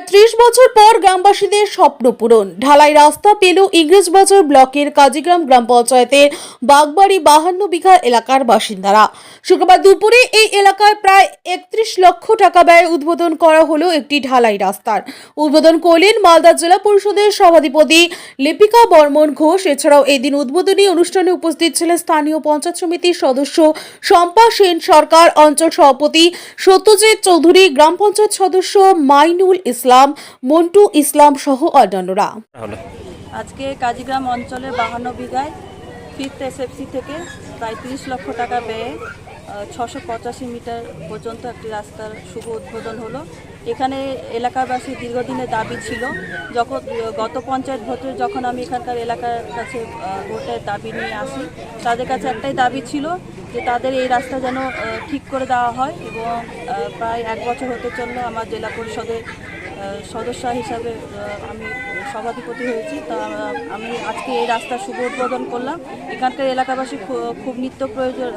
প্রায় ত্রিশ বছর পর গ্রামবাসীদের স্বপ্ন পূরণ। ঢালাই রাস্তা পেল ইংরেজবাজার ব্লকের কাজীগ্রাম গ্রাম পঞ্চায়েতের বাগবাড়ি বাহান্ন বিঘা এলাকার বাসিন্দারা। শুক্রবার দুপুরে এই এলাকায় প্রায় একত্রিশ লক্ষ টাকা ব্যয়ে উদ্বোধন করা হলো একটি ঢালাই রাস্তার। উদ্বোধন করলেন মালদা জেলা পরিষদের সভাধিপতি লিপিকা বর্মন ঘোষ। এছাড়াও এই দিন উদ্বোধনী অনুষ্ঠানে উপস্থিত ছিলেন স্থানীয় পঞ্চায়েত সমিতির সদস্য শম্পা সেন সরকার, অঞ্চল সভাপতি সত্যজিৎ চৌধুরী, গ্রাম পঞ্চায়েত সদস্য মাইনুল ইসলাম। মন্টু ইসলাম সহ অন্যান্যরা। আজকে কাজীগ্রাম অঞ্চলের বাহান্ন বিঘায় ফিফথ এসএফসি থেকে প্রায় তিরিশ লক্ষ টাকা ব্যয়ে ছশো পঁচাশি মিটার পর্যন্ত একটি রাস্তার শুভ উদ্বোধন হলো। এখানে এলাকাবাসী দীর্ঘদিনের দাবি ছিল যখন গত পঞ্চায়েত ভোটে যখন আমি এখানকার এলাকার কাছে ভোটের দাবি নিয়ে আসি তাদের কাছে একটাই দাবি ছিল যে তাদের এই রাস্তা যেন ঠিক করে দেওয়া হয় এবং প্রায় এক বছর হতে চলল আমার জেলা পরিষদের সদস্য হিসাবে আমি সভাধিপতি হয়েছি। তা আমি আজকে এই রাস্তার শুভ উদ্বোধন করলাম। এখানকার এলাকাবাসী খুব নিত্য প্রয়োজন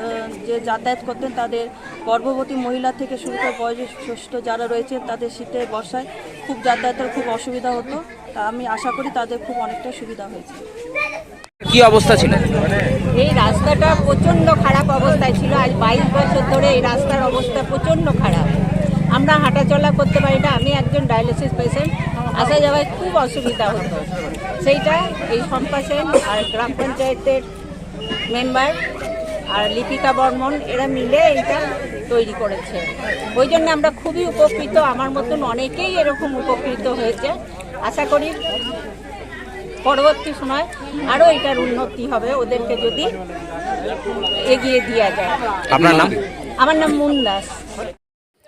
যে যাতায়াত করতেন তাদের গর্ভবতী মহিলা থেকে শুরু করে বয়োজ্যেষ্ঠ যারা রয়েছেন তাদের শীতে বর্ষায় খুব যাতায়াতের খুব অসুবিধা হতো। তা আমি আশা করি তাদের খুব অনেকটা সুবিধা হয়েছে। কি অবস্থা ছিল? এই রাস্তাটা প্রচণ্ড খারাপ অবস্থায় ছিল। আজ বাইশ বছর ধরে এই রাস্তার অবস্থা আমরা হাঁটাচলা করতে পারি না আমি একজন ডায়ালিসিস পেশেন্ট আসা যাওয়ায় খুব অসুবিধা হতো। সেইটা এই শম্পা সেন আর গ্রাম পঞ্চায়েতের মেম্বার আর লিপিকা বর্মন এরা মিলে এইটা তৈরি করেছে। ওই জন্য আমরা খুবই উপকৃত আমার মতন অনেকেই এরকম উপকৃত হয়েছে। আশা করি পরবর্তী সময় আরও এটার উন্নতি হবে ওদেরকে যদি এগিয়ে দেওয়া যায়। আপনার নাম? আমার নাম Moon Das